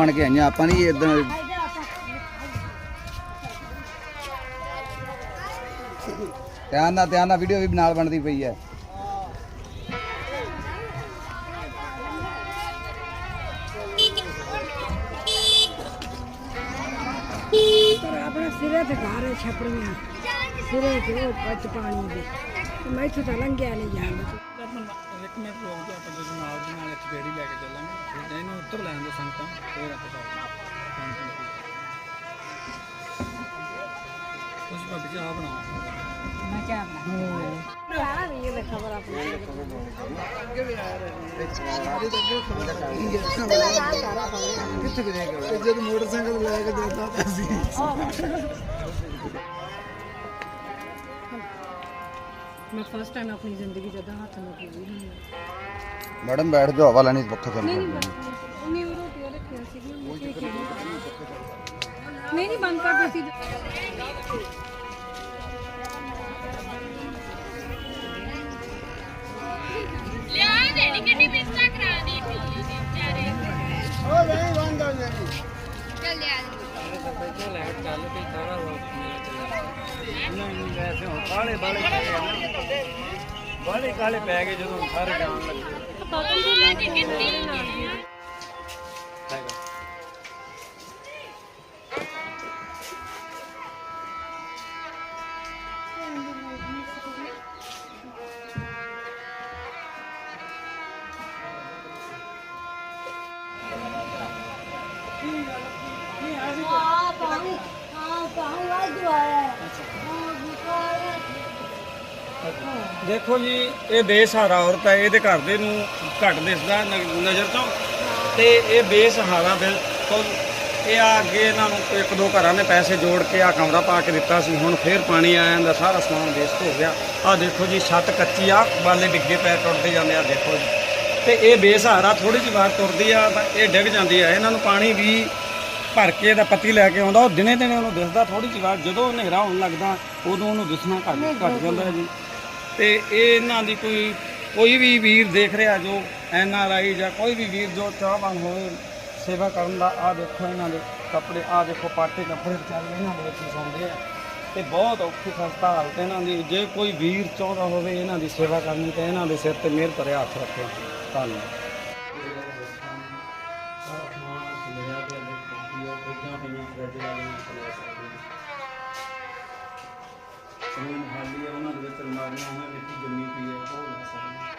ਬਣ ਕੇ ਆਈਆਂ ਆਪਾਂ ਨਹੀਂ ਇਦਾਂ ਧਿਆਨ ਨਾਲ ਧਿਆਨ ਨਾਲ ਵੀਡੀਓ ਵੀ ਨਾਲ ਬਣਦੀ ਪਈ ਹੈ। ਪਰ ਆਪਣੇ ਸਿਰੇ ਤੇ ਘਰ ਹੈ ਛਪੜੀਆਂ। ਸਿਰੇ ਤੇ ਉਹ ਪਾਣੀ ਦੇ। ਤੇ ਮੈਂ ਇੱਥੋਂ ਤਾਂ ਲੰਘਿਆ ਨਹੀਂ ਜਾਂਦਾ ਇੱਕ ਮਿੰਟ ਰੁਕ ਕੇ ਆਪਾਂ ਜਦੋਂ ਨਾਲ ਦੀ ਨਾਲ ਚਪੇੜੀ ਲੈ ਕੇ ਚੱਲਾਂਗੇ। ਇਹਨੂੰ ਉੱਤਰ ਲੈਣ ਦੇ ਸੰਗਤਾਂ। ਫਿਰ ਆਪਾਂ ਚੱਲਾਂਗੇ ਤੁਸੀਂ ਭਾਬੀ ਜੀ ਆ ਬਣਾਓ। ਮੈਂ ਚਾਹ ਬਣਾ ਹਾਂ ਵੀ ਇਹ ਖਬਰ ਆਪਣੀ। ਕਿੱਥੇ ਵੀ ਗਏ ਜਦ ਮੋਟਰਸਾਈਕਲ ਲੈ ਕੇ ਜਾਂਦਾ ਤਾਂ ਸੀ ਮੈਂ ਫਸਟ ਟਾਈਮ ਆਪਣੀ ਜ਼ਿੰਦਗੀ ਜਦਾਂ ਹੱਥ ਨਾਲ ਪੂਰੀ ਹੋਈ ਮੈਡਮ ਬੈਠ ਜਾਓ ਹਵਾ ਲੈਣੀ ਪੱਖਾ ਚੱਲ ਨਹੀਂ ਰਿਹਾ ਨਹੀਂ ਉਹ ਰੋਟੀ ਵਾਲੇ ਖਿਆ ਸੀ ਨਹੀਂ ਨਹੀਂ ਬੰਦ ਕਰ ਦਿੱਤੀ। ਲਿਆ ਦੇਣੀ ਕਿੰਨੀ ਮਿਸਟਾ ਕਰਾ ਦੀ ਵਿਚਾਰੇ। ਉਹ ਨਹੀਂ ਬੰਦਾ ਨਹੀਂ ਚੱਲ ਲਿਆ ਬੈਠੋ ਲੈ ਕੇ ਚੱਲ ਵੀ ਸਾਰਾ ਚੱਲਿਆ ਨਹੀਂ ਵੈਸੇ ਹੁਣ ਕਾਲੇ ਬਾਲੇ ਬਾਲੇ ਕਾਲੇ ਪੈ ਗਏ ਜਦੋਂ ਸਾਰੇ ਜਾਣ ਲੱਗੇ। ਇਹ ਬੇਸਹਾਰਾ ਔਰਤ ਹੈ ਇਹਦੇ ਘਰ ਦੇ ਨੂੰ ਘੱਟ ਦਿਸਦਾ ਨ- ਨਜ਼ਰ ਤੋਂ। ਤੇ ਇਹ ਬੇਸਹਾਰਾ ਬਿਲਕੁਲ ਇਹ ਆ ਅੱਗੇ ਇਹਨਾਂ ਨੂੰ ਇੱਕ ਦੋ ਘਰਾਂ ਨੇ ਪੈਸੇ ਜੋੜ ਕੇ ਆ ਕਮਰਾ ਪਾ ਕੇ ਦਿੱਤਾ ਸੀ ਹੁਣ ਫੇਰ ਪਾਣੀ ਆ ਜਾਂਦਾ ਸਾਰਾ ਸਮਾਨ ਵੇਸਟ ਹੋ ਗਿਆ। ਆ ਦੇਖੋ ਜੀ ਛੱਤ ਕੱਚੀ ਆ ਬਾਲੇ ਡਿੱਗੇ ਪੈ ਟੁੱਟਦੇ ਜਾਂਦੇ ਆ ਦੇਖੋ ਜੀ। ਤੇ ਇਹ ਬੇਸਹਾਰਾ ਥੋੜੀ ਜਿਹੀ ਵਾਰ ਤੁਰਦੀ ਆ ਤਾਂ ਇਹ ਡਿੱਗ ਜਾਂਦੀ ਆ। ਇਹਨਾਂ ਨੂੰ ਪਾਣੀ ਵੀ ਭਰ ਕੇ ਦਾ ਪੱਤੀ ਲੈ ਕੇ ਆਉਂਦਾ ਉਹ ਦਿਨੇ ਦਿਨੇ ਉਹਨੂੰ ਦਿਸਦਾ ਥੋੜੀ ਜਿਹੀ ਵਾਰ ਜਦੋਂ ਹਨੇਰਾ ਹੋਣ ਲੱਗਦਾ ਉਦੋਂ ਉਹਨੂੰ ਦਿਸਣਾ ਘੱਟ ਘੱਟ ਜਾਂਦਾ ਹੈ ਜੀ। ਤੇ ਇਹ ਇਹਨਾਂ ਦੀ ਕੋਈ ਕੋਈ ਵੀ ਵੀਰ ਦੇਖ ਰਿਹਾ ਜੋ ਐਨ ਆਰ ਆਈ ਜਾਂ ਕੋਈ ਵੀ ਵੀਰ ਜੋ ਚਾਹਵਾਨ ਹੋਵੇ ਸੇਵਾ ਕਰਨ ਦਾ ਆ ਦੇਖੋ ਇਹਨਾਂ ਦੇ ਕੱਪੜੇ ਆ ਦੇਖੋ ਪਾਟੇ ਕੱਪੜੇ ਚੱਲ ਇਹਨਾਂ ਦੇ ਵਿੱਚ ਸੌਂਦੇ ਆ। ਤੇ ਬਹੁਤ ਔਖੀ ਖਸਤਾ ਹਾਲਤ ਇਹਨਾਂ ਦੀ, ਜੇ ਕੋਈ ਵੀਰ ਚਾਹੁੰਦਾ ਹੋਵੇ ਇਹਨਾਂ ਦੀ ਸੇਵਾ ਕਰਨੀ ਤੇ ਇਹਨਾਂ ਦੇ ਸਿਰ ਤੇ ਮਿਹਰ ਭਰਿਆ ਹੱਥ ਰੱਖੋ। ਧੰਨਵਾਦ। ਸਮਾਨ ਹਾਲੀ ਉਹਨਾਂ ਉਹਨਾਂ ਵਿੱਚ ਜੰਮੀ ਪਈ ਹੈ ਉਹ ਲੈ ਸਕਦੇ ਹਾਂ।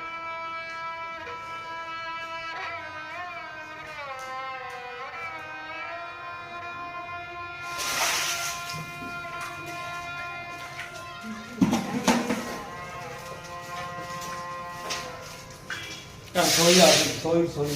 ਸੋਈ ਆ ਸੋਈ ਸੋਈ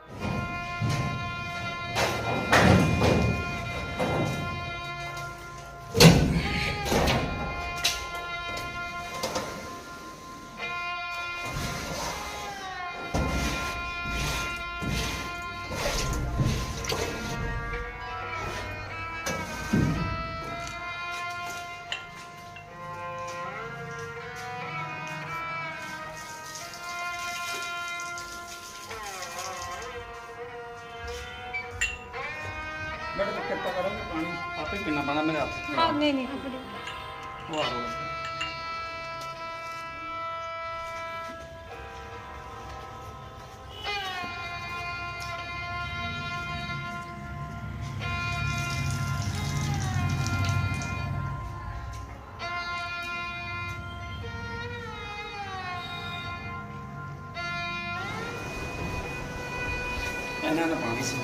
ਇਹਨਾਂ ਨੇ ਪਾਣੀ ਸੀ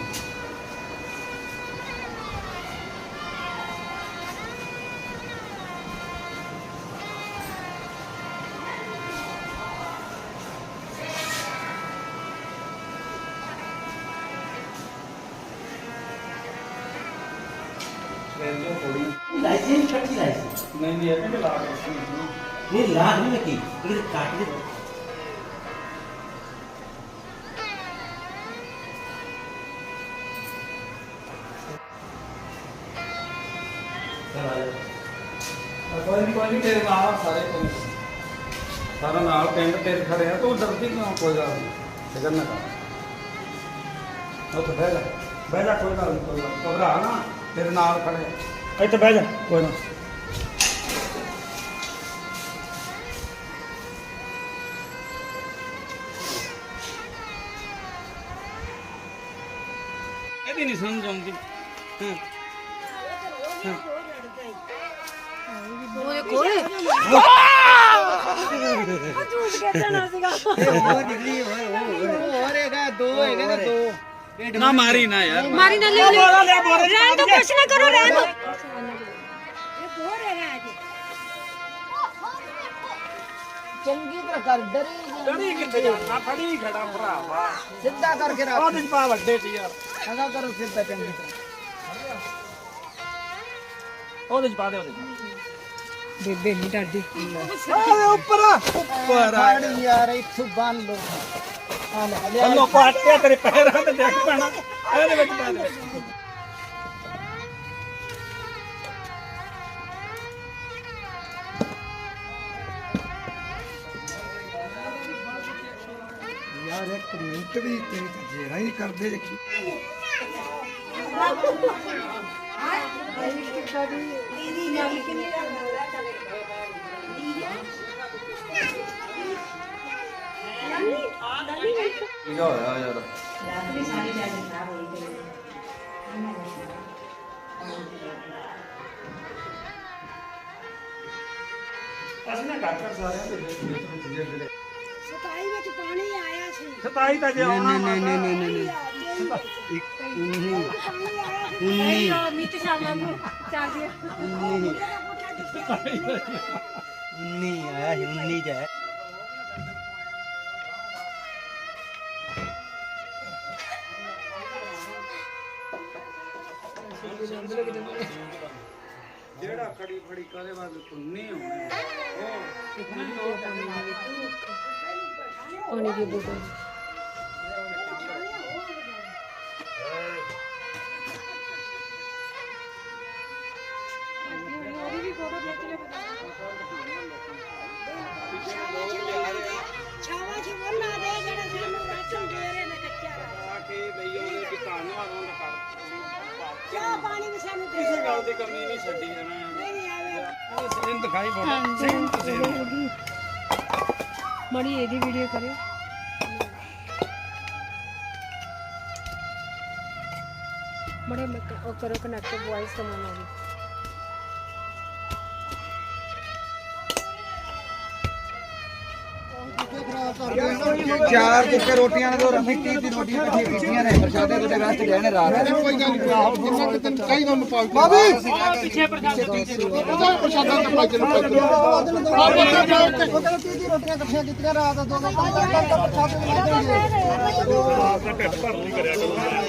ਲੈ ਜੋ ਥੋੜੀ लाइसेंस कटी लाइसेंस ਨਹੀਂ ਨਹੀਂ ਇਹ ਤੇ ਲਾ ਕੇ ਰੱਖਣੀ ये लाख में की ये काट दे ਨਾਲ ਪਿੰਡ ਤੇਰੇ ਖੜੇ ਆ ਤੂੰ ਡਰਦੀ ਕਿਉਂ ਕੋਈ ਗੱਲ ਨਹੀਂ ਫਿਕਰ ਨਾ ਕਰ। ਉਹ ਤਾਂ ਬਹਿ ਜਾ। ਬਹਿ ਜਾ ਕੋਈ ਗੱਲ ਨਹੀਂ ਕੋਈ ਗੱਲ ਨੀ। ਘਬਰਾ ਨਾ ਤੇਰੇ ਨਾਲ ਖੜੇ ਆ। ਇੱਥੇ ਬਹਿ ਜਾ। ਕੋਈ ਨਾ। ਇਹਦੀ ਨਹੀਂ ਸਮਝ ਆਉਂਦੀ। ਹਾਂ। ਨਾ ਮਾਰੀ ਨਾ ਯਾਰ ਮਾਰੀ ਨਾ ਲੈ ਬੋਲਾ ਲਿਆ ਬੋਲਾ ਰਹਿਣ ਤੋਂ ਕੁਛ ਨਾ ਕਰੋ ਰਹਿਣ ਦੋ ਇਹ ਬੋਰ ਹੈਗਾ ਅੱਜ ਚੰਗੀ ਤਰ੍ਹਾਂ ਕਰ ਡਰੀ ਡੜੀ ਕਿੱਥੇ ਜਾਣਾ ਫੜੀ ਖੜਾ ਭਰਾਵਾ ਸਿੱਧਾ ਕਰਕੇ ਰੱਖ ਉਹਦੇ ਚ ਪਾ ਵੱਡੇ ਚ ਯਾਰ ਅਗਾ ਕਰੋ ਸਿੱਧਾ ਚੰਗੀ ਤਰ੍ਹਾਂ ਉਹਦੇ ਚ ਪਾ ਦੇ ਉਹਦੇ ਚ ਬੇਬੇ ਨਹੀਂ ਡਰਦੀ ਆਵੇ ਉੱਪਰ ਉੱਪਰ ਆ ਫੜ ਯਾਰ ਇੱਥੋਂ ਬੰਨ ਲੋ ਆ ਲੈ ਲਿਆ ਥੱਲੋਂ ਪਾਟਿਆ ਤੇਰੇ ਪੈਰਾਂ ਤੇ ਡਿੱਗ ਪੈਣਾ ਇਹਦੇ ਵਿੱਚ ਪਾ ਦੇ ਯਾਰ ਇੱਕ ਮਿੰਟ ਵੀ ਤੇ ਜਿਹੜਾ ਹੀ ਕਰਦੇ ਦੇਖੀ ਕੀ ਹੋਇਆ ਯਾਰ ਰਾਤਰੀ ਸਾਰੀ ਲੈ ਕੇ ਖਰਾਬ ਹੋਈ ਗਈ ਅਸੀਂ ਨਾ ਘੱਟ ਕਰ ਸਾਰਿਆਂ ਦੇ ਵਿੱਚ ਸਤਾਈ ਵਿੱਚ ਪਾਣੀ ਆਇਆ ਸੀ। ਸਤਾਈ ਤਾਂ ਜੇ ਆਉਣਾ ਨਹੀਂ ਨਹੀਂ ਨਹੀਂ ਨਹੀਂ ਨਹੀਂ। ਇੱਕ ਨਹੀਂ ਨਹੀਂ। ਅਮਿਤ ਸ਼ਾਮਾ ਨੂੰ ਚਾਹੀਏ ਨਹੀਂ ਨਹੀਂ। ਆਇਆ ਸੀ 19 ਜਾਏ ਖੜੀ ਖੜੀ ਕਦੇ ਬਾਅਦ ਤੁੰਨੇ ਹੋਣੇ? ਪਾਣੀ ਦੀ ਬੋਤਲ। ਛਾਵਾ ਚ ਬੋਲਣਾ ਦੇ ਜਿਹੜਾ ਸਾਨੂੰ ਰਾਸ਼ਨ ਦੇ ਰਹੇ ਨੇ ਕੱਚਾ ਆ ਕੇ ਬਈ ਉਹਦੇ ਕਿ ਧੰਨਵਾਦ ਉਹਨਾਂ ਕਰ ਚਾਹ ਪਾਣੀ ਵੀ ਸਾਨੂੰ ਦੇ ਕਿਸੇ ਗੱਲ ਦੀ ਕਮੀ ਨਹੀਂ ਛੱਡੀ ਜਾਣਾ। ਨਹੀਂ ਸਿੰਘ ਦਿਖਾਈ ਫੋਟੋ ਸਿੰਘ ਤੁਸੀਂ ਮੜੀ ਇਹਦੀ ਵੀਡੀਓ ਕਰਿਓ। ਮੜੇ ਉਹ ਕਰੋ ਕਨੈਕਟ ਵੌਇਸ ਕਮਾਉਣ ਵਾਲੀ ਚਾਰ ਕੁੱਕੇ ਰੋਟੀਆਂ ਨੇ ਦੋ ਮਿੱਟੀ ਦੀ ਰੋਟੀਆਂ ਇਕੱਠੀਆਂ ਕੀਤੀਆਂ ਨੇ। ਪ੍ਰਸ਼ਾਦੇ ਤੁਹਾਡੇ ਵਾਸਤੇ ਗਏ ਨੇ ਰਾਤ। ਕੋਈ ਗੱਲ ਨਹੀਂ। ਜਿੰਨਾ ਕਿ ਤੈਨੂੰ ਚਾਹੀਦਾ ਉਹਨੂੰ ਪਾਓ। ਬਾਬੀ! ਪਿੱਛੇ ਪ੍ਰਸ਼ਾਦੇ ਉਹਦਾ ਪ੍ਰਸ਼ਾਦਾ ਤਾਂ ਪਾਈ ਚਲੋ ਪਾਈ ਚਲੋ ਰੋਟੀਆਂ ਇਕੱਠੀਆਂ ਕੀਤੀਆਂ ਰਾਤ ਦੋ ਦੋ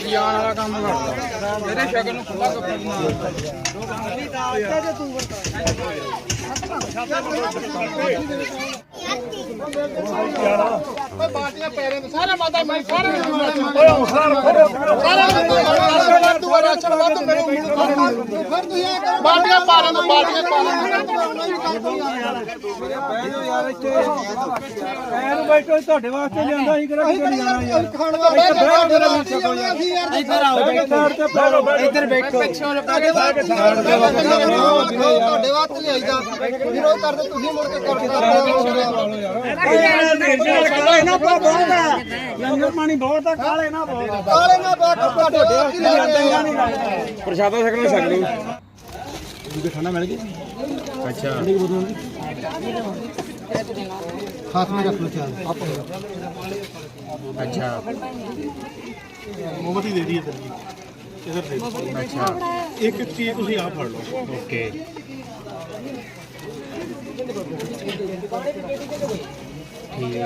ਯਾਰ ਵਾਲਾ ਕੰਮ ਕਰਦਾ। ਮੇਰੇ ਸ਼ਗਨ ਨੂੰ ਖੁੱਲਾ ਤੋਂ ਬਾਟੀਆਂ ਪੈਰੇ ਤੇ ਸਾਰਾ ਮਾਤਾ ਮੈਂ ਸਾਰਾ ਸਾਰਾ ਵਾਧੂ ਆ ਰਾਸ਼ਨ ਵਾਧੂ ਮੈਨੂੰ ਫਿਰ ਤੁਸੀਂ ਇਹ ਕਰੋ ਬਾਲਟੀਆਂ ਪਾ ਲੈਣਾ ਬਾਲਟੀਆਂ ਬੈਠੋ ਤੁਹਾਡੇ ਵਾਸਤੇ ਲਿਆਂਦਾ ਸੀ ਕਿਹੜਾ ਕਿਤੇ ਜਾਣਾ ਯਾਰ ਖਾਣ ਦਾ ਇੱਧਰ ਆਓ ਇੱਧਰ ਬੈਠੋ ਤੁਹਾਡੇ ਵਾਸਤੇ ਲਿਆਈਦਾ ਵਿਰੋਧ ਕਰਦੇ ਤੁਸੀਂ ਮੁੜ ਕੇ ਕਰਦੇ ਕਾਲੇ ਨਾ ਨਹੀਂ ਲੱਗਦਾ ਪ੍ਰਸ਼ਾਦਾ ਸਕਣਾ ਖਾਣਾ ਮਿਲ ਗਿਆ ਅੱਛਾ। ਕਿੰਨੀ ਬੋਤਲ ਹੁੰਦੀ ਖਾਸ ਮੇ ਰੱਖ ਲੋ ਚਾਲ ਆਪਾਂ ਅੱਛਾ। ਮੋਮਬਤੀ ਦੇ ਦਈਏ ਤੇਰੀ ਇਧਰ ਦੇ। ਅੱਛਾ। ਇੱਕ ਚੀਜ਼ ਤੁਸੀਂ ਆਪ ਫੜ ਲਓ। ਓਕੇ।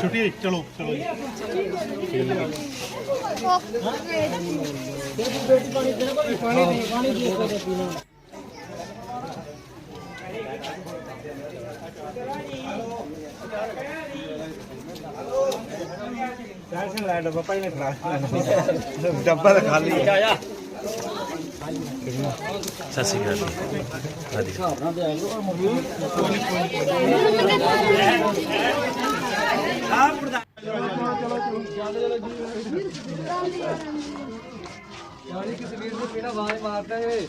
ਛੁੱਟੀ ਹੈ, ਚਲੋ ਚਲੋ ਜੀ। ਟੈਨਸ਼ਨ ਲੈ ਡੱਬਾ ਭਾਈ ਨੇ ਖਾ ਡੱਬਾ ਤਾਂ ਖਾਲੀ ਆਇਆ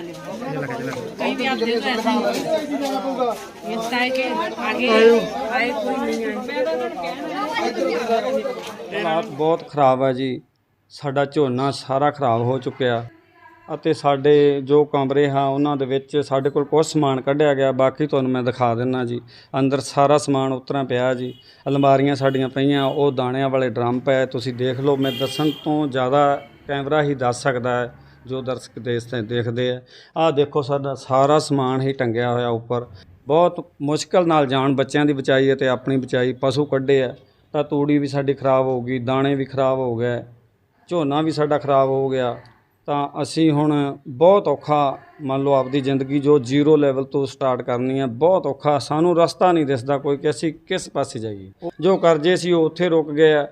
कहीं भी आप देखो ऐसा ही ये ताए के आगे आए कोई नहीं आए ਹਾਲਾਤ ਬਹੁਤ ਖਰਾਬ ਹੈ ਜੀ ਸਾਡਾ ਝੋਨਾ ਸਾਰਾ ਖਰਾਬ ਹੋ ਚੁੱਕਿਆ ਅਤੇ ਸਾਡੇ ਜੋ ਕਮਰੇ ਹਾਂ, ਉਹਨਾਂ ਦੇ ਵਿੱਚ ਸਾਡੇ ਕੋਲ ਕੁਝ ਸਮਾਨ ਕੱਢਿਆ ਗਿਆ। ਬਾਕੀ ਤੁਹਾਨੂੰ ਮੈਂ ਦਿਖਾ ਦਿੰਨਾ ਜੀ। ਅੰਦਰ ਸਾਰਾ ਸਮਾਨ ਉਤਰਾ ਪਿਆ ਜੀ। ਅਲਮਾਰੀਆਂ ਸਾਡੀਆਂ ਪਈਆਂ, ਉਹ ਦਾਣਿਆਂ ਵਾਲੇ ਡਰਮ ਪਏ। ਤੁਸੀਂ ਦੇਖ ਲਓ, ਮੈਂ ਦੱਸਣ ਤੋਂ ਜ਼ਿਆਦਾ ਕੈਮਰਾ ਹੀ ਦੱਸ ਸਕਦਾ ਹੈ, ਜੋ ਦਰਸ਼ਕ ਦੇਸ਼ ਤੇ ਦੇਖਦੇ ਆ। ਆਹ ਦੇਖੋ, ਸਾਡਾ ਸਾਰਾ ਸਮਾਨ ਹੀ ਟੰਗਿਆ ਹੋਇਆ ਉੱਪਰ। ਬਹੁਤ ਮੁਸ਼ਕਲ ਨਾਲ ਜਾਨ ਬੱਚਿਆਂ ਦੀ ਬਚਾਈ ਅਤੇ ਆਪਣੀ ਬਚਾਈ। ਪਸ਼ੂ ਕੱਢੇ ਆ, ਤਾਂ ਤੂੜੀ ਵੀ ਸਾਡੀ ਖਰਾਬ ਹੋ ਗਈ, ਦਾਣੇ ਵੀ ਖਰਾਬ ਹੋ ਗਏ, ਝੋਨਾ ਵੀ ਸਾਡਾ ਖਰਾਬ ਹੋ ਗਿਆ। ਤਾਂ ਅਸੀਂ ਹੁਣ ਬਹੁਤ ਔਖਾ, ਮੰਨ ਲਓ ਆਪਦੀ ਜ਼ਿੰਦਗੀ ਜੋ ਜ਼ੀਰੋ ਲੈਵਲ ਤੋਂ ਸਟਾਰਟ ਕਰਨੀ ਹੈ ਬਹੁਤ ਔਖਾ। ਸਾਨੂੰ ਰਸਤਾ ਨਹੀਂ ਦਿਸਦਾ ਕੋਈ ਕਿ ਅਸੀਂ ਕਿਸ ਪਾਸੇ ਜਾਈਏ। ਜੋ ਕਰਜ਼ੇ ਸੀ ਉਹ ਉੱਥੇ ਰੁਕ ਗਏ ਆ।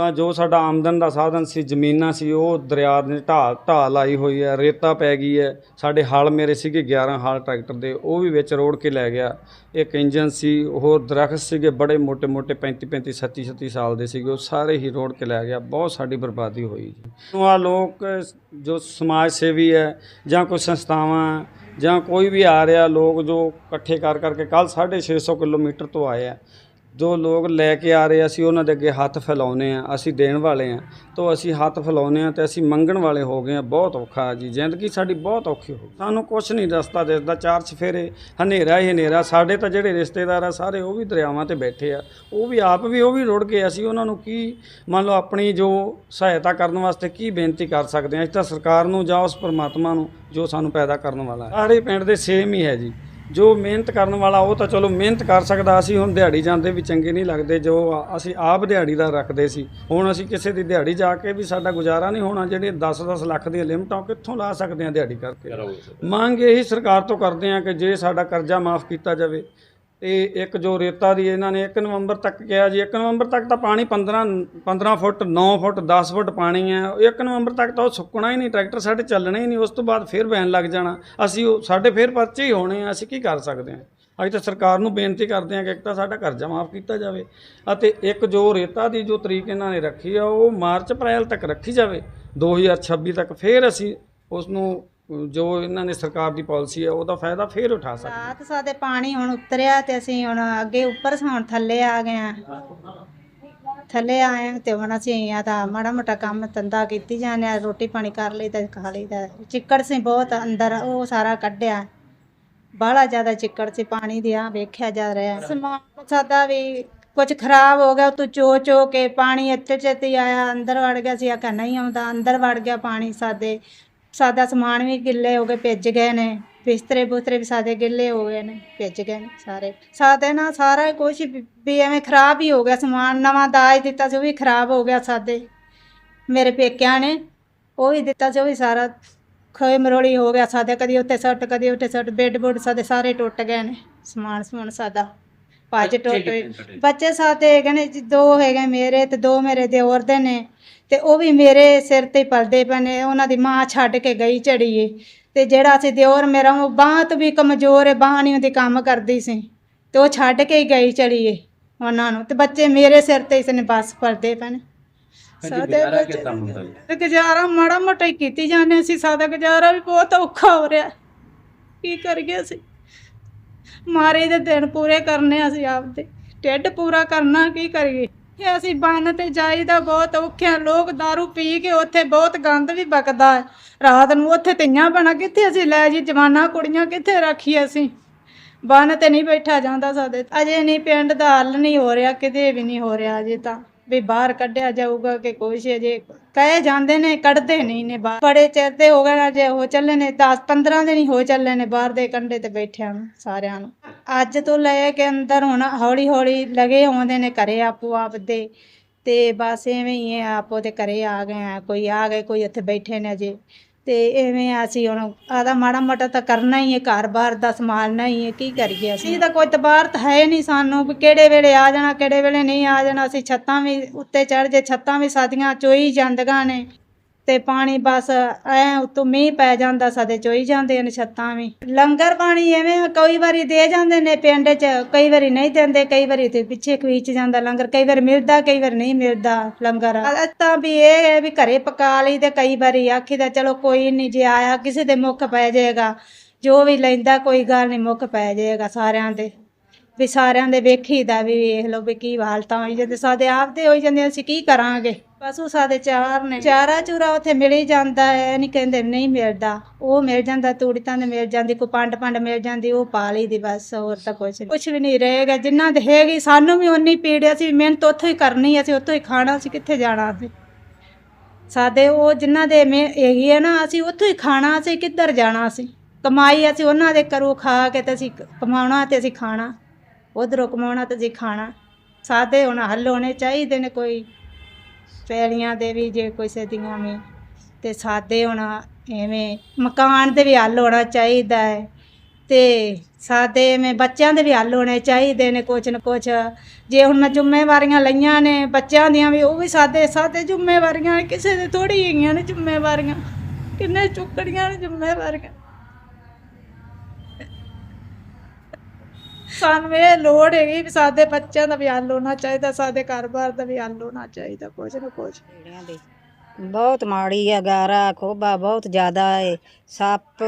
ਤਾਂ ਜੋ ਸਾਡਾ ਆਮਦਨ ਦਾ ਸਾਧਨ ਸੀ, ਜ਼ਮੀਨਾਂ ਸੀ, ਉਹ ਦਰਿਆ ਨੇ ਢਾਹ ਢਾਹ ਲਾਈ ਹੋਈ ਹੈ, ਰੇਤਾ ਪੈ ਗਈ ਹੈ। ਸਾਡੇ ਹਲ ਮੇਰੇ ਸੀਗੇ 11 ਹਲ ਟਰੈਕਟਰ ਦੇ, ਉਹ ਵੀ ਵਿੱਚ ਰੋੜ ਕੇ ਲੈ ਗਿਆ। ਇੱਕ ਇੰਜਨ ਸੀ, ਉਹ ਦਰਖਤ ਸੀਗੇ, ਬੜੇ ਮੋٹے ਮੋٹے 35 35 36 36 ਸਾਲ ਦੇ ਸੀਗੇ, ਉਹ ਸਾਰੇ ਹੀ ਰੋੜ ਕੇ ਲੈ ਗਿਆ। ਬਹੁਤ ਸਾਡੀ ਬਰਬਾਦੀ ਹੋਈ ਜੀ। ਆ ਲੋਕ, ਜੋ ਸਮਾਜ ਸੇਵੀ ਹੈ, ਜਾਂ ਕੋਈ ਸੰਸਥਾਵਾਂ, ਜਾਂ ਕੋਈ ਵੀ ਆ ਰਿਹਾ, ਲੋਕ ਜੋ ਇਕੱਠੇ ਕਰ ਕਰਕੇ ਕੱਲ 650 ਕਿਲੋਮੀਟਰ ਤੋਂ ਆਏ ਆ ਜੋ ਲੋਕ ਲੈ ਕੇ ਆ ਰਹੇ ਅਸੀਂ ਉਹਨਾਂ ਦੇ ਅੱਗੇ ਹੱਥ ਫੈਲਾਉਨੇ ਆ, ਅਸੀਂ ਦੇਣ ਵਾਲੇ ਆ। ਤੋਂ ਅਸੀਂ ਹੱਥ ਫੈਲਾਉਨੇ ਆ ਤੇ ਅਸੀਂ ਮੰਗਣ ਵਾਲੇ ਹੋ ਗਏ ਆ, ਬਹੁਤ ਔਖਾ ਜੀ। ਜ਼ਿੰਦਗੀ ਸਾਡੀ ਬਹੁਤ ਔਖੀ ਹੋ ਗਈ। ਸਾਨੂੰ ਕੁਝ ਨਹੀਂ ਰਸਤਾ ਦਿਸਦਾ ਚਾਰ ਸਫੇਰੇ ਹਨੇਰਾ ਹੀ ਹਨੇਰਾ। ਸਾਡੇ ਤਾਂ ਜਿਹੜੇ ਰਿਸ਼ਤੇਦਾਰ ਆ, ਸਾਰੇ ਉਹ ਵੀ ਦਰਿਆਵਾਂ ਤੇ ਬੈਠੇ ਆ। ਉਹ ਵੀ ਆਪ ਵੀ, ਉਹ ਵੀ ਰੁੜ ਗਏ। ਅਸੀਂ ਉਹਨਾਂ ਨੂੰ ਕੀ, ਮੰਨ ਲਓ ਆਪਣੀ ਜੋ ਸਹਾਇਤਾ ਕਰਨ ਵਾਸਤੇ ਕੀ ਬੇਨਤੀ ਕਰ ਸਕਦੇ ਆ? ਅਸੀਂ ਤਾਂ ਸਰਕਾਰ ਨੂੰ ਜਾਂ ਉਸ ਪਰਮਾਤਮਾ ਨੂੰ ਜੋ ਸਾਨੂੰ ਪੈਦਾ ਕਰਨ ਵਾਲਾ ਹੈ। ਸਾਰੇ ਪਿੰਡ ਦੇ ਸੇਮ ਹੀ ਹੈ ਜੀ। ਜੋ ਮਿਹਨਤ ਕਰਨ ਵਾਲਾ ਉਹ ਤਾਂ ਚਲੋ ਮਿਹਨਤ ਕਰ ਸਕਦਾ ਅਸੀਂ ਹੁਣ ਦਿਹਾੜੀ ਜਾਂਦੇ ਵੀ ਚੰਗੇ ਨਹੀਂ ਲੱਗਦੇ ਜੋ ਅਸੀਂ ਆਪ ਦਿਹਾੜੀ ਦਾ ਰੱਖਦੇ ਸੀ। ਹੁਣ ਅਸੀਂ ਕਿਸੇ ਦੀ ਦਿਹਾੜੀ ਜਾ ਕੇ ਵੀ ਸਾਡਾ ਗੁਜ਼ਾਰਾ ਨਹੀਂ ਹੋਣਾ ਜਿਹੜੇ 10-10 ਲੱਖ ਦੀਆਂ ਲਿਮਟਾਂ ਕਿੱਥੋਂ ਲਾ ਸਕਦੇ ਆ ਦਿਹਾੜੀ ਕਰਕੇ? ਮੰਗ ਇਹੀ ਸਰਕਾਰ ਤੋਂ ਕਰਦੇ ਆ ਕਿ ਜੇ ਸਾਡਾ ਕਰਜ਼ਾ ਮਾਫ ਕੀਤਾ ਜਾਵੇ ਇਹ ਇੱਕ ਜੋ ਰੇਤਾ ਦੀ ਇਹਨਾਂ ਨੇ 1 ਨਵੰਬਰ ਤੱਕ ਕਿਹਾ ਜੀ 1 ਨਵੰਬਰ ਤੱਕ ਤਾਂ ਪਾਣੀ 15 15 ਫੁੱਟ 9 ਫੁੱਟ 10 ਫੁੱਟ ਪਾਣੀ ਹੈ। 1 ਨਵੰਬਰ ਤੱਕ ਤਾਂ ਉਹ ਸੁੱਕਣਾ ਹੀ ਨਹੀਂ, ਟਰੈਕਟਰ ਸਾਡੇ ਚੱਲਣਾ ਹੀ ਨਹੀਂ, ਉਸ ਤੋਂ ਬਾਅਦ ਫਿਰ ਬੈਨ ਲੱਗ ਜਾਣਾ। ਅਸੀਂ ਉਹ ਸਾਡੇ ਫਿਰ ਪਰਚੇ ਹੀ ਹੋਣੇ ਆ, ਅਸੀਂ ਕੀ ਕਰ ਸਕਦੇ ਹਾਂ? ਅੱਜ ਤਾਂ ਸਰਕਾਰ ਨੂੰ ਬੇਨਤੀ ਕਰਦੇ ਹਾਂ ਕਿ ਇੱਕ ਤਾਂ ਸਾਡਾ ਕਰਜ਼ਾ ਮਾਫ ਕੀਤਾ ਜਾਵੇ ਅਤੇ ਇੱਕ ਜੋ ਰੇਤਾ ਦੀ ਜੋ ਤਰੀਕ ਇਹਨਾਂ ਨੇ ਰੱਖੀ ਆ, ਉਹ ਮਾਰਚ ਅਪ੍ਰੈਲ ਤੱਕ ਰੱਖੀ ਜਾਵੇ। 2026 ਤੱਕ ਫਿਰ ਅਸੀਂ ਉਸ ਨੂੰ ਜੋ ਇਹਨਾਂ ਨੇ ਸਰਕਾਰ ਦੀ ਪਾਲਿਸੀ ਹੈ, ਉਹਦਾ ਫਾਇਦਾ ਫਿਰ ਉਠਾ ਸਕਦੇ ਹਾਂ। ਰਾਤ ਸਾਡੇ ਪਾਣੀ ਹੁਣ ਉਤਰਿਆ ਤੇ ਅਸੀਂ ਹੁਣ ਅੱਗੇ ਉੱਪਰ ਹੁਣ ਥੱਲੇ ਆ ਗਏ ਆ ਥੱਲੇ ਆਏ ਆ ਤੇ ਹੁਣ ਅਸੀਂ ਆ ਤਾਂ ਮਾੜਾ ਮੋਟਾ ਕੰਮ ਧੰਦਾ ਕੀਤੀ ਜਾਂਦੇ ਆ ਰੋਟੀ ਪਾਣੀ ਕਰ ਲਈ ਤਾਂ ਖਾ ਲਈਦਾ ਚਿੱਕੜ ਸੀ ਬਹੁਤ ਅੰਦਰ, ਉਹ ਸਾਰਾ ਕੱਢਿਆ। ਬਾਹਲਾ ਜ਼ਿਆਦਾ ਚਿੱਕੜ ਸੀ, ਪਾਣੀ ਦੀ ਆ ਵੇਖਿਆ ਜਾ ਰਿਹਾ। ਸਮਾਨ ਸਾਡਾ ਵੀ ਕੁਝ ਖਰਾਬ ਹੋ ਗਿਆ, ਉਤੋਂ ਚੋ ਚੋ ਕੇ ਪਾਣੀ ਇੱਥੇ ਚੇਤੀ ਆਇਆ, ਅੰਦਰ ਵੜ ਗਿਆ ਸੀ, ਆਖਿਆ ਨਹੀਂ ਆਉਂਦਾ, ਅੰਦਰ ਵੜ ਗਿਆ ਪਾਣੀ ਸਾਡੇ। ਸਾਦਾ ਸਮਾਨ ਵੀ ਗਿੱਲੇ ਹੋ ਗਏ, ਭਿੱਜ ਗਏ ਨੇ। ਬਿਸਤਰੇ ਬੁਸਤਰੇ ਵੀ ਸਾਦੇ ਗਿੱਲੇ ਹੋ ਗਏ ਨੇ, ਭਿੱਜ ਗਏ ਨੇ ਸਾਰੇ। ਸਾਦੇ ਨਾਲ ਸਾਰਾ ਕੁਝ ਵੀ ਐਵੇਂ ਖਰਾਬ ਹੀ ਹੋ ਗਿਆ ਸਮਾਨ, ਨਵਾਂ ਦਾਜ ਦਿੱਤਾ ਸੀ, ਉਹ ਵੀ ਖਰਾਬ ਹੋ ਗਿਆ ਸਾਦੇ। ਮੇਰੇ ਪੇਕਿਆਂ ਨੇ ਉਹ ਵੀ ਦਿੱਤਾ ਸੀ, ਉਹ ਵੀ ਸਾਰਾ ਖੋਏ ਮਰੋਲੀ ਹੋ ਗਿਆ ਸਾਦੇ। ਕਦੀ ਉੱਤੇ ਸੱਟ, ਕਦੀ ਉੱਤੇ ਸੱਟ, ਬੈੱਡ ਬੁੱਡ ਸਾਦੇ ਸਾਰੇ ਟੁੱਟ ਗਏ ਨੇ, ਸਮਾਨ ਸਮੂਨ ਸਾਦਾ। ਭੱਜ ਟੁੱਟ ਬੱਚੇ ਹੈਗੇ ਨੇ ਜੀ, ਦੋ ਹੈਗੇ ਮੇਰੇ ਤੇ ਦੋ ਮੇਰੇ ਦਿਓਰ ਦੇ ਨੇ ਤੇ ਉਹ ਵੀ ਮੇਰੇ ਸਿਰ ਤੇ ਹੀ ਪਲਦੇ ਪਏ ਨੇ ਉਹਨਾਂ ਦੀ ਮਾਂ ਛੱਡ ਕੇ ਗਈ ਝੜੀਏ। ਤੇ ਜਿਹੜਾ ਸੀ ਦਿਓਰ ਮੇਰਾ ਉਹ ਬਾਂਹ ਤੋਂ ਵੀ ਕਮਜ਼ੋਰ ਹੈ ਬਾਂਹ ਨਹੀਂ ਉਹਦੀ ਕੰਮ ਕਰਦੀ ਸੀ। ਤੇ ਉਹ ਛੱਡ ਕੇ ਹੀ ਗਈ ਝੜੀਏ ਉਹਨਾਂ ਨੂੰ। ਤੇ ਬੱਚੇ ਮੇਰੇ ਸਿਰ ਤੇ ਇਸਨੇ ਬਸ ਪਲਦੇ ਪਏ ਨੇ। ਸਾਡੇ ਬੱਚੇ ਤੇ ਗੁਜ਼ਾਰਾ ਮਾੜਾ ਮੋਟਾ ਹੀ ਕੀਤੀ ਜਾਂਦੇ ਸੀ ਸਾਡਾ ਗੁਜ਼ਾਰਾ ਵੀ ਬਹੁਤ ਔਖਾ ਹੋ ਰਿਹਾ। ਕੀ ਕਰੀਏ ਅਸੀਂ? ਮਾਰੇ ਦੇ ਦਿਨ ਪੂਰੇ ਕਰਨੇ ਅਸੀਂ ਆਪਦੇ। ਢਿੱਡ ਪੂਰਾ ਕਰਨਾ ਕੀ ਕਰੀਏ? ਇਹ ਅਸੀਂ ਬੰਨ ਤੇ ਜਾਈਦਾ ਬਹੁਤ ਔਖਿਆ ਲੋਕ दारू ਪੀ ਕੇ ਉੱਥੇ ਬਹੁਤ ਗੰਦ ਵੀ ਬਕਦਾ ਹੈ ਰਾਤ ਨੂੰ ਉੱਥੇ ਧੀਆਂ ਬਣਾ, ਕਿੱਥੇ ਅਸੀਂ ਲੈ ਜੀ, ਜਵਾਨਾ ਕੁੜੀਆਂ ਕਿੱਥੇ ਰੱਖੀ ਅਸੀਂ? ਬੰਨ ਤੇ ਨਹੀਂ ਬੈਠਾ ਜਾਂਦਾ ਸਾਡੇ, ਅਜੇ ਨਹੀਂ ਪਿੰਡ ਦਾ ਹੱਲ ਨਹੀਂ ਹੋ ਰਿਹਾ, ਕਿਤੇ ਵੀ ਨਹੀਂ ਹੋ ਰਿਹਾ ਅਜੇ ਤਾਂ। ਵੀ ਬਾਹਰ ਕੱਢਿਆ ਜਾਊਗਾ ਕਿ ਕੁਛ ਅਜੇ ਕਹੇ ਜਾਂਦੇ ਨੇ, ਕੱਢਦੇ ਨਹੀਂ ਨੇ ਬਾਹਰ। ਬੜੇ ਚਿਰ ਦੇ ਹੋ ਗਏ ਨੇ, ਜੇ ਹੋ ਚੱਲੇ ਨੇ 10 15 ਦਿਨ ਹੀ ਹੋ ਚੱਲੇ ਨੇ ਬਾਹਰ ਦੇ ਕੰਢੇ ਤੇ ਬੈਠਿਆਂ ਨੂੰ, ਸਾਰਿਆਂ ਨੂੰ। ਅੱਜ ਤੋਂ ਲੈ ਕੇ ਅੰਦਰ ਹੁਣ ਹੌਲੀ ਹੌਲੀ ਲਗੇ ਆਉਂਦੇ ਨੇ ਘਰੇ ਆਪੋ ਆਪ ਦੇ। ਤੇ ਬਸ ਐਵੇਂ ਹੀ ਆਪੋ ਤੇ ਘਰੇ ਆ ਗਏ ਆ, ਕੋਈ ਆ ਗਏ, ਕੋਈ ਇੱਥੇ ਬੈਠੇ ਨੇ ਅਜੇ। ਤੇ ਐਵੇਂ ਅਸੀਂ ਹੁਣ ਆਦਾ ਮਾੜਾ ਮੋਟਾ ਤਾਂ ਕਰਨਾ ਹੀ ਹੈ ਘਰ-ਬਾਰ ਦਾ ਸੰਭਾਲਣਾ ਹੀ ਹੈ, ਕੀ ਕਰੀਏ ਅਸੀਂ? ਇਹਦਾ ਕੋਈ ਤਬਾਰ ਤਾਂ ਹੈ ਨਹੀਂ ਸਾਨੂੰ ਵੀ ਕਿਹੜੇ ਵੇਲੇ ਆ ਜਾਣਾ, ਕਿਹੜੇ ਵੇਲੇ ਨਹੀਂ ਆ ਜਾਣਾ, ਅਸੀਂ ਛੱਤਾਂ ਵੀ ਉੱਤੇ ਚੜ ਜੇ, ਛੱਤਾਂ ਵੀ ਸਾਡੀਆਂ ਚੋਈ ਜਾਂਦੀਆਂ ਨੇ। ਤੇ ਪਾਣੀ ਬਸ ਐ ਉਤੋਂ ਮੀਂਹ ਪੈ ਜਾਂਦਾ ਸਾਡੇ ਚੋਈ ਜਾਂਦੇ ਨੇ ਛੱਤਾਂ ਵੀ। ਲੰਗਰ ਪਾਣੀ ਐਵੇਂ ਕਈ ਵਾਰੀ ਦੇ ਜਾਂਦੇ ਨੇ ਪਿੰਡ 'ਚ, ਕਈ ਵਾਰੀ ਨਹੀਂ ਦਿੰਦੇ, ਕਈ ਵਾਰੀ ਤੇ ਪਿੱਛੇ ਖਵੀਚ ਜਾਂਦਾ ਲੰਗਰ, ਕਈ ਵਾਰੀ ਮਿਲਦਾ, ਕਈ ਵਾਰ ਨਹੀਂ ਮਿਲਦਾ ਲੰਗਰ। ਤਾਂ ਵੀ ਇਹ ਹੈ ਵੀ ਘਰੇ ਪਕਾ ਲਈ ਤੇ ਕਈ ਵਾਰੀ ਆਖੀਦਾ ਚਲੋ ਕੋਈ ਨਹੀਂ ਜੇ ਆਇਆ ਕਿਸੇ ਦੇ ਮੁੱਖ ਪੈ ਜਾਏਗਾ, ਜੋ ਵੀ ਲੈਂਦਾ ਕੋਈ ਗੱਲ ਨਹੀਂ ਮੁੱਖ ਪੈ ਜਾਏਗਾ ਸਾਰਿਆਂ ਦੇ। ਵੀ ਸਾਰਿਆਂ ਦੇ ਵੇਖੀਦਾ ਵੀ ਵੇਖ ਲਓ ਵੀ ਕੀ ਹਾਲਤਾਂ ਹੋਈ ਜਾਂਦੇ, ਸਾਡੇ ਆਪ ਦੇ ਹੋਈ ਜਾਂਦੇ, ਅਸੀਂ ਕੀ ਕਰਾਂਗੇ? ਪਸ਼ੂ ਸਾਡੇ ਚਾਰ ਨੇ। ਚਾਰਾ ਚੂਰਾ ਉੱਥੇ ਮਿਲ ਹੀ ਜਾਂਦਾ ਹੈ ਨਹੀਂ ਕਹਿੰਦੇ ਨਹੀਂ ਮਿਲਦਾ। ਉਹ ਮਿਲ ਜਾਂਦਾ ਤੂੜੀ ਤਾਂ ਮਿਲ ਜਾਂਦੀ ਕੋਈ ਪੰਡ ਪੰਡ ਮਿਲ ਜਾਂਦੀ ਉਹ ਪਾ ਲਈ ਬਸ ਹੋਰ ਤਾਂ ਕੁਛ ਕੁਛ ਵੀ ਨਹੀਂ ਰਹੇਗਾ ਜਿੰਨਾ ਦੇ ਹੈਗੀ ਸਾਨੂੰ ਵੀ ਉਨੀ ਪੀੜ ਹੈ, ਮਿਹਨਤ ਉੱਥੋਂ ਹੀ ਕਰਨੀ ਅਸੀਂ ਉੱਥੋਂ ਹੀ ਖਾਣਾ ਅਸੀਂ ਕਿੱਥੇ ਜਾਣਾ ਅਸੀਂ? ਸਾਡੇ ਉਹ ਜਿਨ੍ਹਾਂ ਦੇ ਹੈਗੀ ਹੈ ਨਾ ਅਸੀਂ ਉੱਥੋਂ ਹੀ ਖਾਣਾ ਅਸੀਂ ਕਿੱਧਰ ਜਾਣਾ ਸੀ ਕਮਾਈ ਅਸੀਂ ਉਹਨਾਂ ਦੇ ਕਰੋ ਖਾ ਕੇ ਤੇ ਅਸੀਂ ਕਮਾਉਣਾ ਤੇ ਅਸੀਂ ਖਾਣਾ। ਉਧਰੋਂ ਕਮਾਉਣਾ ਤੇ ਅਸੀਂ ਖਾਣਾ। ਸਾਡੇ ਹੁਣ ਹੱਲ ਹੋਣੇ ਚਾਹੀਦੇ ਨੇ ਕੋਈ। ਪੈਲੀਆਂ ਦੇ ਵੀ ਜੇ ਕਿਸੇ ਦੀਆਂ ਵੀ ਤੇ ਸਾਡੇ ਹੋਣਾ ਐਵੇਂ ਮਕਾਨ ਦੇ ਵੀ ਹੱਲ ਹੋਣਾ ਚਾਹੀਦਾ ਹੈ ਤੇ ਸਾਦੇ ਐਵੇਂ ਬੱਚਿਆਂ ਦੇ ਵੀ ਹੱਲ ਹੋਣੇ ਚਾਹੀਦੇ ਨੇ ਕੁਛ ਨਾ ਕੁਛ। ਜੇ ਹੁਣ ਮੈਂ ਜ਼ਿੰਮੇਵਾਰੀਆਂ ਲਈਆਂ ਨੇ ਬੱਚਿਆਂ ਦੀਆਂ ਵੀ ਉਹ ਵੀ ਸਾਦੇ ਸਾਦੇ ਜ਼ਿੰਮੇਵਾਰੀਆਂ ਨੇ, ਕਿਸੇ ਦੇ ਥੋੜੀ ਹੈਗੀਆਂ ਨੇ ਜ਼ਿੰਮੇਵਾਰੀਆਂ। ਕਿੰਨੇ ਚੁੱਕੜੀਆਂ ਨੇ ਜ਼ਿੰਮੇਵਾਰੀਆਂ। ਸਾਨੂੰ ਇਹ ਲੋੜ ਹੈਗੀ ਵੀ ਸਾਡੇ ਬੱਚਿਆਂ ਦਾ ਵੀ ਹੱਲ ਹੋਣਾ ਚਾਹੀਦਾ, ਸਾਡੇ ਘਰ-ਬਾਰ ਦਾ ਵੀ ਹੱਲ ਹੋਣਾ ਚਾਹੀਦਾ, ਕੁਛ ਨਾ ਕੁਛ। ਬਹੁਤ ਮਾੜੀ ਆ, ਗਾਰਾ, ਖੋਬਾ ਬਹੁਤ ਜ਼ਿਆਦਾ ਏ, ਸੱਪ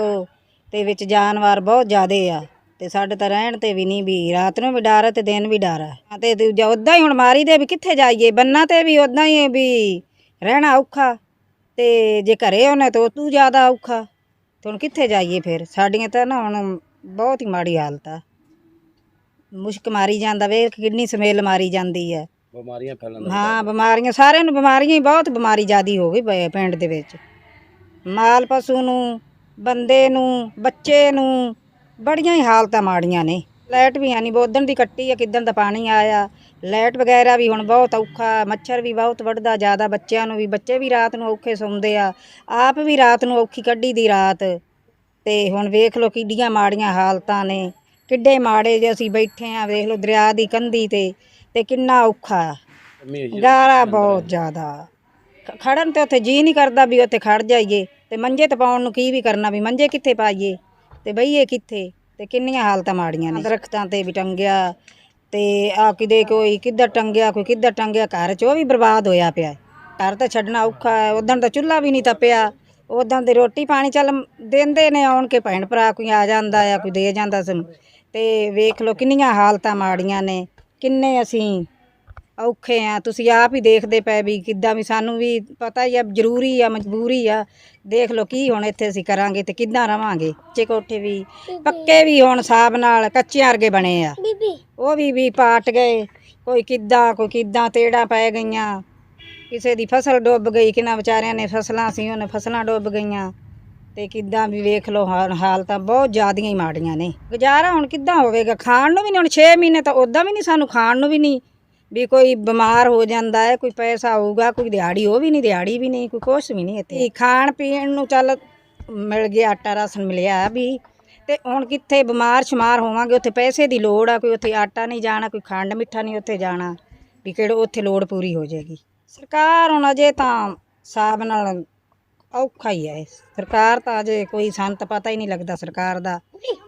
ਤੇ ਵਿੱਚ ਜਾਨਵਰ ਬਹੁਤ ਜ਼ਿਆਦੇ ਆ। ਤੇ ਸਾਡੇ ਤਾਂ ਰਹਿਣ ਤੇ ਵੀ ਨਹੀਂ ਵੀ ਰਾਤ ਨੂੰ ਵੀ ਡਰ ਆ ਤੇ ਦਿਨ ਵੀ ਡਰ ਆ। ਤੇ ਦੂਜਾ ਉਦਾਂ ਹੀ ਹੁਣ ਮਾਰੀ ਦੇ ਵੀ ਕਿੱਥੇ ਜਾਈਏ, ਬੰਨਾ ਤੇ ਵੀ ਉਦਾਂ ਹੀ ਵੀ ਰਹਿਣਾ ਔਖਾ। ਤੇ ਜੇ ਘਰੇ ਹੋਣਾ ਤਾਂ ਤੂੰ ਜ਼ਿਆਦਾ ਔਖਾ। ਤੇ ਹੁਣ ਕਿੱਥੇ ਜਾਈਏ ਫਿਰ? ਸਾਡੀਆਂ ਤਾਂ ਨਾ ਹੁਣ ਬਹੁਤ ਹੀ ਮਾੜੀ ਹਾਲਤ ਆ। ਮੁਸ਼ਕ ਮਾਰੀ ਜਾਂਦਾ ਵੇਖ ਕਿੰਨੀ ਸਮੈਲ ਮਾਰੀ ਜਾਂਦੀ ਹੈ। ਬਿਮਾਰੀਆਂ ਫੈਲਣ ਹਾਂ ਬਿਮਾਰੀਆਂ ਸਾਰਿਆਂ ਨੂੰ ਬਿਮਾਰੀਆਂ ਹੀ ਬਹੁਤ ਬਿਮਾਰੀ ਜ਼ਿਆਦੀ ਹੋ ਗਈ ਪ- ਪਿੰਡ ਦੇ ਵਿੱਚ। ਮਾਲ ਪਸ਼ੂ ਨੂੰ ਬੰਦੇ ਨੂੰ ਬੱਚੇ ਨੂੰ ਬੜੀਆਂ ਹੀ ਹਾਲਤਾਂ ਮਾੜੀਆਂ ਨੇ। ਲਾਈਟ ਵੀ ਹੈ ਨਹੀਂ ਬੋਦਣ ਦੀ ਕੱਟੀ ਆ ਕਿੱਦਣ ਦਾ ਪਾਣੀ ਆਇਆ। ਲਾਈਟ ਵਗੈਰਾ ਵੀ ਹੁਣ ਬਹੁਤ ਔਖਾ ਮੱਛਰ ਵੀ ਬਹੁਤ ਵੱਢਦਾ ਜ਼ਿਆਦਾ ਬੱਚਿਆਂ ਨੂੰ ਵੀ ਬੱਚੇ ਵੀ ਰਾਤ ਨੂੰ ਔਖੇ ਸੌਂਦੇ ਆ। ਆਪ ਵੀ ਰਾਤ ਨੂੰ ਔਖੀ ਕੱਢੀ ਦੀ ਰਾਤ। ਤੇ ਹੁਣ ਵੇਖ ਲਓ ਕਿੱਡੀਆਂ ਮਾੜੀਆਂ ਹਾਲਤਾਂ ਨੇ। ਕਿੱਡੇ ਮਾੜੇ ਜੇ ਅਸੀਂ ਬੈਠੇ ਆ ਵੇਖ ਲਓ ਦਰਿਆ ਦੀ ਕੰਧੀ ਤੇ ਤੇ ਕਿੰਨਾ ਔਖਾ। ਗਾਰਾ ਬਹੁਤ ਜ਼ਿਆਦਾ। ਖੜਨ ਤੇ ਉੱਥੇ ਜੀ ਨਹੀਂ ਕਰਦਾ ਵੀ ਉੱਥੇ ਖੜ ਜਾਈਏ ਤੇ ਮੰਜੇ ਤੇ ਪਾਉਣ ਨੂੰ ਕੀ ਵੀ ਕਰਨਾ ਵੀ ਮੰਜੇ ਕਿੱਥੇ ਪਾਈਏ ਤੇ ਬਈਏ ਕਿੱਥੇ ਤੇ ਕਿੰਨੀਆਂ ਹਾਲਤਾਂ ਮਾੜੀਆਂ ਨੇ। ਦਰਖਤਾਂ ਤੇ ਵੀ ਟੰਗਿਆ ਤੇ ਆ ਕਿਦੇ ਕੋਈ ਕਿੱਧਰ ਟੰਗਿਆ ਕੋਈ ਕਿੱਧਰ ਟੰਗਿਆ ਘਰ 'ਚ ਉਹ ਵੀ ਬਰਬਾਦ ਹੋਇਆ ਪਿਆ। ਘਰ ਤਾਂ ਛੱਡਣਾ ਔਖਾ ਹੈ ਉਦੋਂ ਤਾਂ ਚੁੱਲ੍ਹਾ ਵੀ ਨਹੀਂ ਤਪਿਆ। ਉਦੋਂ ਦੇ ਰੋਟੀ ਪਾਣੀ ਚੱਲ ਦਿੰਦੇ ਨੇ ਆਉਣ ਕੇ ਭੈਣ ਭਰਾ ਕੋਈ ਆ ਜਾਂਦਾ ਆ ਕੋਈ ਦੇ ਜਾਂਦਾ ਸੀ ਤੇ ਵੇਖ ਲਓ ਕਿੰਨੀਆਂ ਹਾਲਤਾਂ ਮਾੜੀਆਂ ਨੇ ਕਿੰਨੇ ਅਸੀਂ ਔਖੇ ਆ। ਤੁਸੀਂ ਆਪ ਹੀ ਦੇਖਦੇ ਪਏ ਵੀ ਕਿੱਦਾਂ ਵੀ ਸਾਨੂੰ ਵੀ ਪਤਾ ਹੀ ਆ ਜ਼ਰੂਰੀ ਆ ਮਜਬੂਰੀ ਆ। ਦੇਖ ਲਓ ਕੀ ਹੁਣ ਇੱਥੇ ਅਸੀਂ ਕਰਾਂਗੇ ਤੇ ਕਿੱਦਾਂ ਰਵਾਂਗੇ। ਕੱਚੇ ਕੋਠੇ ਵੀ ਪੱਕੇ ਵੀ ਹੁਣ ਹਿਸਾਬ ਨਾਲ ਕੱਚਿਆਂ ਵਰਗੇ ਬਣੇ ਆ। ਉਹ ਵੀ ਵੀ ਪਾਟ ਗਏ ਕੋਈ ਕਿੱਦਾਂ ਕੋਈ ਕਿੱਦਾਂ ਤੇੜਾ ਪੈ ਗਈਆਂ। ਕਿਸੇ ਦੀ ਫਸਲ ਡੁੱਬ ਗਈ ਕਿਨਾਂ ਵਿਚਾਰਿਆਂ ਨੇ ਫਸਲਾਂ ਸੀ ਉਹਨੇ ਫਸਲਾਂ ਡੁੱਬ ਗਈਆਂ। ਤੇ ਕਿੱਦਾਂ ਵੀ ਵੇਖ ਲਓ ਹਾਲ ਹਾਲਤਾਂ ਬਹੁਤ ਜ਼ਿਆਦੀਆਂ ਹੀ ਮਾੜੀਆਂ ਨੇ। ਗੁਜ਼ਾਰਾ ਹੁਣ ਕਿੱਦਾਂ ਹੋਵੇਗਾ? ਖਾਣ ਨੂੰ ਵੀ ਨਹੀਂ ਹੁਣ 6 ਮਹੀਨੇ ਤਾਂ ਉਦਾਂ ਵੀ ਨਹੀਂ ਸਾਨੂੰ ਖਾਣ ਨੂੰ ਵੀ ਨਹੀਂ ਵੀ ਕੋਈ ਬਿਮਾਰ ਹੋ ਜਾਂਦਾ ਹੈ, ਕੋਈ ਪੈਸਾ ਆਊਗਾ, ਕੋਈ ਦਿਹਾੜੀ, ਉਹ ਵੀ ਨਹੀਂ ਦਿਹਾੜੀ ਵੀ ਨਹੀਂ ਕੋਈ ਕੁਛ ਵੀ ਨਹੀਂ ਇੱਥੇ। ਖਾਣ ਪੀਣ ਨੂੰ ਚੱਲ ਮਿਲ ਗਿਆ, ਆਟਾ ਰਾਸ਼ਨ ਮਿਲਿਆ ਵੀ। ਤੇ ਹੁਣ ਕਿੱਥੇ ਬਿਮਾਰ ਸ਼ਮਾਰ ਹੋਵਾਂਗੇ, ਉੱਥੇ ਪੈਸੇ ਦੀ ਲੋੜ ਆ, ਕੋਈ ਉੱਥੇ ਆਟਾ ਨਹੀਂ ਜਾਣਾ, ਕੋਈ ਖੰਡ ਮਿੱਠਾ ਨਹੀਂ ਉੱਥੇ ਜਾਣਾ। ਵੀ ਕਿਹੜੇ ਉੱਥੇ ਲੋੜ ਪੂਰੀ ਹੋ ਜਾਏਗੀ। ਸਰਕਾਰ ਹੁਣ ਅਜੇ ਤਾਂ ਹਿਸਾਬ ਨਾਲ ਔਖਾ ਹੀ ਹੈ। ਸਰਕਾਰ ਤਾਂ ਅਜੇ ਕੋਈ ਸੰਤ ਪਤਾ ਹੀ ਨਹੀਂ ਲੱਗਦਾ ਸਰਕਾਰ ਦਾ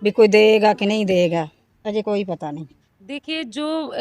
ਵੀ ਕੋਈ ਦੇਗਾ ਕਿ ਨਹੀਂ ਦੇਗਾ ਅਜੇ ਕੋਈ ਪਤਾ ਨਹੀਂ। देखिए, जो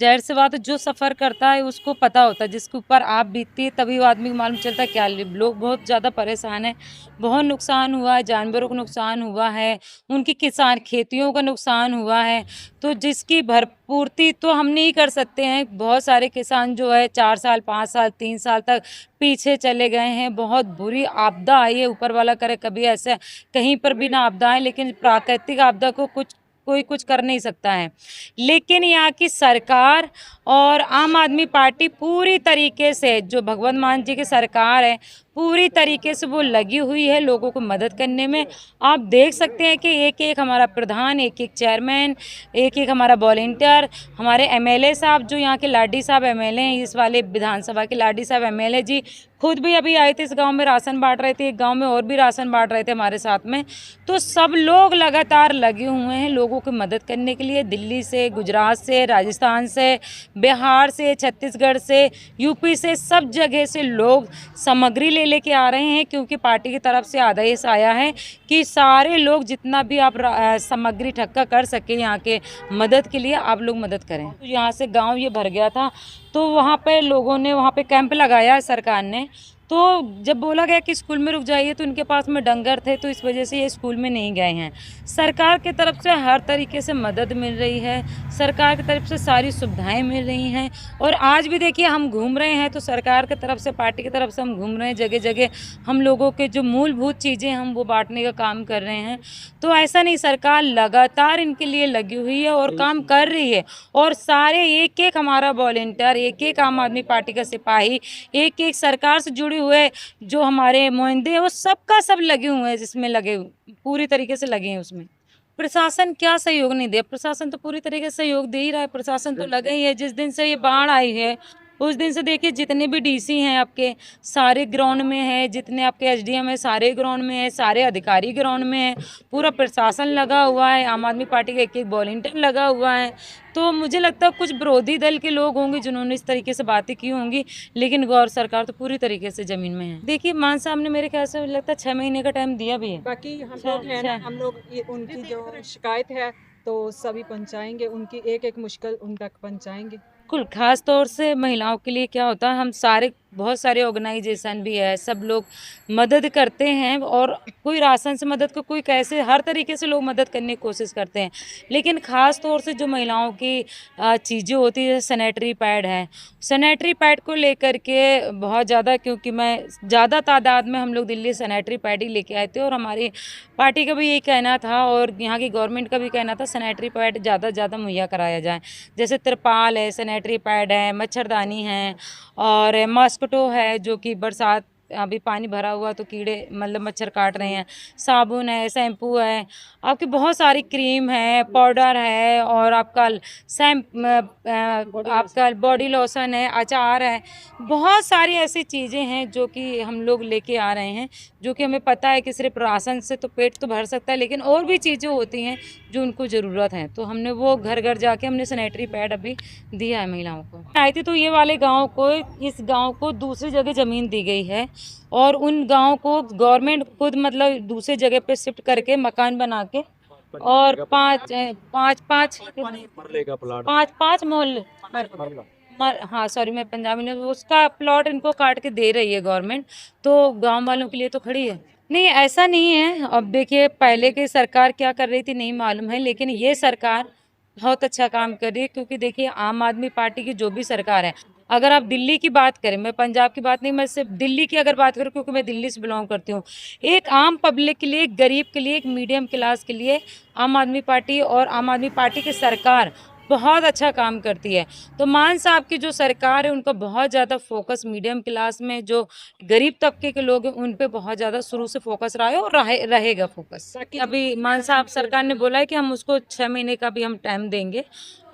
ज़ाहिर सी बात है जो सफ़र करता है, उसको पता होता है, जिसके ऊपर आप बीतती है, तभी वो आदमी को मालूम चलता है क्या लोग बहुत ज़्यादा परेशान है। बहुत नुकसान हुआ है, जानवरों को नुकसान हुआ है, उनकी किसान, खेतियों का नुकसान हुआ है। तो जिसकी भरपूर्ति तो हम नहीं कर सकते हैं। बहुत सारे किसान जो है, चार साल, पाँच साल, तीन साल तक पीछे चले गए हैं। बहुत बुरी आपदा आई है, ऊपर वाला करे, कभी ऐसे कहीं पर भी ना आपदा है लेकिन प्राकृतिक आपदा को कुछ कोई कुछ कर नहीं सकता है लेकिन यहाँ की सरकार और आम आदमी पार्टी पूरी तरीके से जो भगवंत मान जी की सरकार है पूरी तरीके से वो लगी हुई है लोगों को मदद करने में। आप देख सकते हैं कि एक एक हमारा प्रधान एक एक चेयरमैन एक एक हमारा वॉल्टियर हमारे एमएलए साहब जो यहाँ के लाडी साहब एमएलए हैं, इस वाले विधानसभा के लाडी साहब एमएलए जी, खुद भी अभी आए थे इस गाँव में, राशन बांट रहे थे, एक गाँव में और भी राशन बांट रहे थे हमारे साथ में। तो सब लोग लगातार लगे हुए हैं लोगों की मदद करने के लिए, दिल्ली से, गुजरात से, राजस्थान से, बिहार से, छत्तीसगढ़ से, यूपी से, सब जगह से लोग सामग्री ले लेके आ रहे हैं क्योंकि पार्टी की तरफ़ से आदेश आया है कि सारे लोग जितना भी आप सामग्री ठक्का कर सके यहाँ के मदद के लिए आप लोग मदद करें। तो यहाँ से गाँव ये भर गया था तो वहाँ पे लोगों ने वहाँ पे कैंप लगाया है सरकार ने तो जब बोला गया कि स्कूल में रुक जाइए तो इनके पास में डंगर थे तो इस वजह से ये स्कूल में नहीं गए हैं। सरकार की तरफ़ से हर तरीके से मदद मिल रही है। सरकार की तरफ़ से सारी सुविधाएँ मिल रही हैं। और आज भी देखिए हम घूम रहे हैं तो सरकार की तरफ़ से पार्टी की तरफ़ से हम घूम रहे हैं। जगह जगह हम लोगों के जो मूलभूत चीज़ें हम वो बांटने का काम कर रहे हैं। तो ऐसा नहीं सरकार लगातार इनके लिए लगी हुई है और काम कर रही है। और सारे एक एक हमारा वॉल्टियर एक एक आम आदमी पार्टी का सिपाही एक एक सरकार से जुड़े हुए जो हमारे मोहिंदे हैं वो सबका सब लगे हुए हैं जिसमें लगे पूरी तरीके से लगे हैं उसमें। प्रशासन क्या सहयोग नहीं दे प्रशासन तो पूरी तरीके से सहयोग दे ही रहा है प्रशासन तो लगे ही है जिस दिन से ये बाढ़ आई है उस दिन से देखिए जितने भी डीसी हैं आपके सारे ग्राउंड में है जितने आपके एसडीएम है सारे ग्राउंड में है सारे अधिकारी ग्राउंड में है पूरा प्रशासन लगा हुआ है आम आदमी पार्टी का एक एक वॉल्टियर लगा हुआ है। तो मुझे लगता है कुछ विरोधी दल के लोग होंगे जिन्होंने इस तरीके से बातें की होंगी लेकिन गौर सरकार तो पूरी तरीके से ज़मीन में है। देखिए मान साहब ने मेरे ख्याल से लगता है छः महीने का टाइम दिया भी है। बाकी हम लोग हैं। हम लोग उनकी जो शिकायत है तो सभी पहुँचाएँगे उनकी एक एक मुश्किल उन तक पहुंचाएँगे। बिल्कुल खास तौर से महिलाओं के लिए क्या होता है हम सारे बहुत सारे ऑर्गेनाइजेशन भी है, सब लोग मदद करते हैं और कोई राशन से मदद को कोई कैसे, हर तरीके से लोग मदद करने की कोशिश करते हैं। लेकिन ख़ास तौर से जो महिलाओं की चीज़ें होती है सैनिटरी पैड है। सैनिटरी पैड को लेकर के बहुत ज़्यादा, क्योंकि मैं, ज़्यादा तादाद में हम लोग दिल्ली सैनिटरी पैड ही लेके आए थे और हमारी पार्टी का भी यही कहना था और यहाँ की गवर्नमेंट का भी कहना था सैनिटरी पैड ज़्यादा से ज़्यादा मुहैया कराया जाए। जैसे तिरपाल है सैनिटरी पैड है, मच्छरदानी है और मॉस्किटो है जो कि बरसात अभी पानी भरा हुआ तो कीड़े मतलब मच्छर काट रहे हैं। साबुन है शैम्पू है आपकी बहुत सारी क्रीम है पाउडर है और आपका सैम आपका बॉडी लोशन है अचार है बहुत सारी ऐसी चीज़ें हैं जो कि हम लोग लेके आ रहे हैं जो कि हमें पता है कि सिर्फ़ राशन से तो पेट तो भर सकता है लेकिन और भी चीज़ें होती हैं जो उनको ज़रूरत है। तो हमने वो घर घर जाके हमने सैनिटरी पैड अभी दिया है महिलाओं को। आई थी तो ये वाले गाँव को इस गाँव को दूसरी जगह ज़मीन दी गई है और उन गाँव को गवर्नमेंट खुद मतलब दूसरे जगह पे शिफ्ट करके मकान बना के और पाँच पाँच पाँच पाँच पाँच मोहल्ले। हाँ सॉरी मैं पंजाबी में उसका प्लॉट इनको काट के दे रही है गवर्नमेंट तो गाँव वालों के लिए तो खड़ी है। नहीं, ऐसा नहीं है। अब देखिए, पहले की सरकार क्या कर रही थी, नहीं मालूम है, लेकिन ये सरकार बहुत अच्छा काम कर रही है, क्योंकि देखिए, आम आदमी पार्टी की जो भी सरकार है अगर आप दिल्ली की बात करें, मैं पंजाब की बात नहीं, मैं सिर्फ़ दिल्ली की अगर बात करूँ, क्योंकि मैं दिल्ली से बिलोंग करती हूँ। एक आम पब्लिक के लिए, एक गरीब के लिए, एक मीडियम क्लास के लिए, आम आदमी पार्टी और आम आदमी पार्टी की सरकार बहुत अच्छा काम करती है। तो मान साहब की जो सरकार है उनका बहुत ज़्यादा फोकस मीडियम क्लास में जो गरीब तबके के लोग हैं उन पर बहुत ज़्यादा शुरू से फोकस रहा है और रहे, रहेगा फोकस अभी मान साहब सरकार ने बोला है कि हम उसको छः महीने का भी हम टाइम देंगे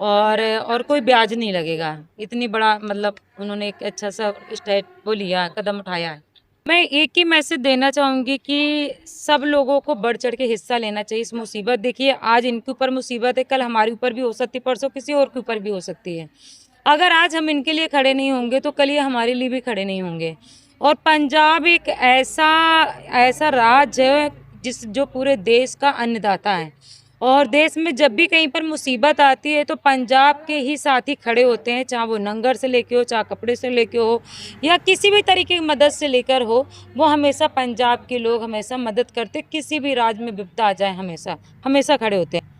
और और कोई ब्याज नहीं लगेगा। इतनी बड़ा मतलब उन्होंने एक अच्छा सा स्टेप वो लिया कदम उठाया है। मैं एक ही मैसेज देना चाहूँगी कि सब लोगों को बढ़ चढ़ के हिस्सा लेना चाहिए इस मुसीबत। देखिए, आज इनके ऊपर मुसीबत है, कल हमारे ऊपर भी हो सकती है, परसों किसी और के ऊपर भी हो सकती है। अगर आज हम इनके लिए खड़े नहीं होंगे तो कल ये हमारे लिए भी खड़े नहीं होंगे। और पंजाब एक ऐसा ऐसा राज्य है जिस, जो पूरे देश का अन्नदाता है। और देश में जब भी कहीं पर मुसीबत आती है तो पंजाब के ही साथी खड़े होते हैं, चाहे वो नंगर से लेके हो, चाहे कपड़े से लेके हो, या किसी भी तरीके की मदद से लेकर हो, वो हमेशा पंजाब के लोग हमेशा मदद करते किसी भी राज्य में विपदा आ जाए, हमेशा हमेशा खड़े होते हैं।